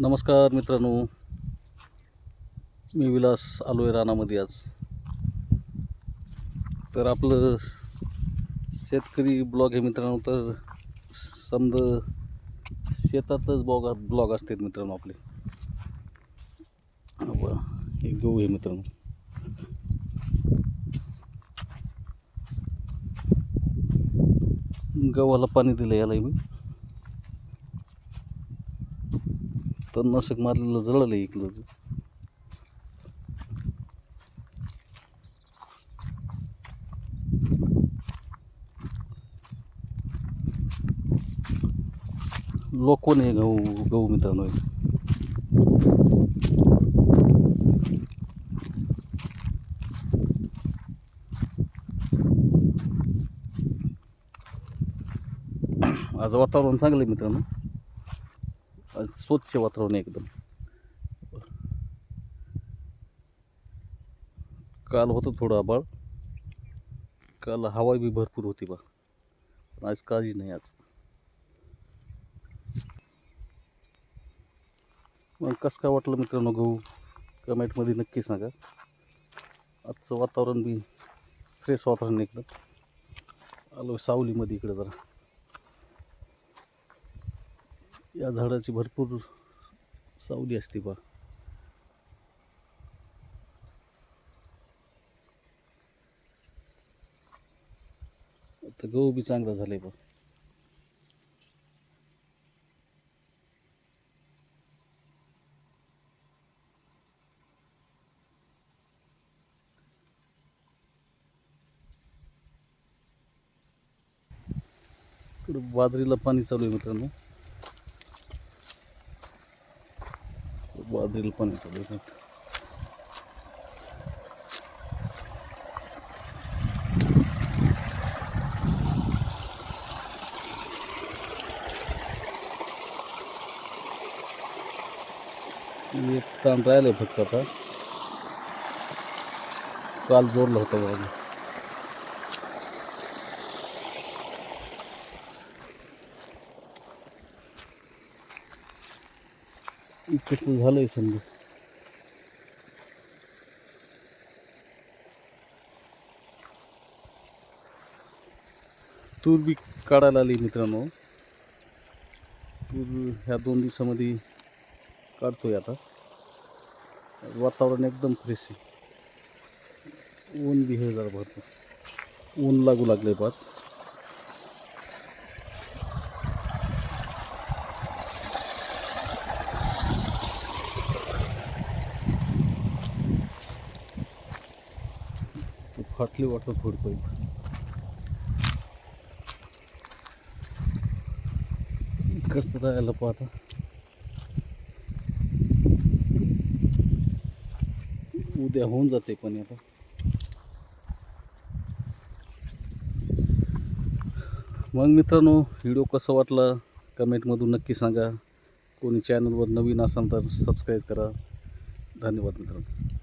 नमस्कार मित्रांनो. मी विलास आलो आहे रानामध्ये आज. तर आपलं शेतकरी ब्लॉग आहे मित्रांनो तर समजा शेतातच ब्लॉग ब्लॉग असतात मित्रांनो आपले. हे गहू आहे मित्रांनो. गव्हाला पाणी दिलं याला मी. तणनाशक मारलेलं जळलं इकडं. लोकवण आहे गहू गहू मित्रांनो? आज वातावरण चांगलं आहे मित्रांनो. स्वच्छ वातावरण आहे एकदम. काल होतं थोडं आबाळ काल हवा बी भरपूर होती बा. पण आज काळजी नाही आज. मग कसं काय वाटलं मित्रांनो गहू? कमेंटमध्ये नक्की सांगा. आजचं वातावरण बी फ्रेश वातावरण एकदम. आलो सावलीमध्ये इकडे जरा. या झाडाची भरपूर सावली असते बा. आता गहू बी चांगला झालाय बा. इकडं बाजरीला पाणी चालू आहे मित्रांनो. बाजरीला पाणी चालू आहे एक ताण राहिलं फक्त आता. काल जोडलं होतं बघा इकडचं झालंय समजा. तूर बी काढायला आली मित्रांनो. तूर ह्या दोन दिवसामध्ये काढतोय आता. वातावरण एकदम फ्रेश आहे. ऊन बी हे जरा भरपूर. ऊन लागू लागले पाच. फाटली वाटतं थोडी कसं राहायला पाहता उद्या होऊन जाते पण आता. मग मित्रांनो व्हिडिओ कसा वाटला? कमेंटमधून नक्की सांगा. कोणी चॅनलवर नवीन असाल तर सबस्क्राईब करा. धन्यवाद मित्रांनो.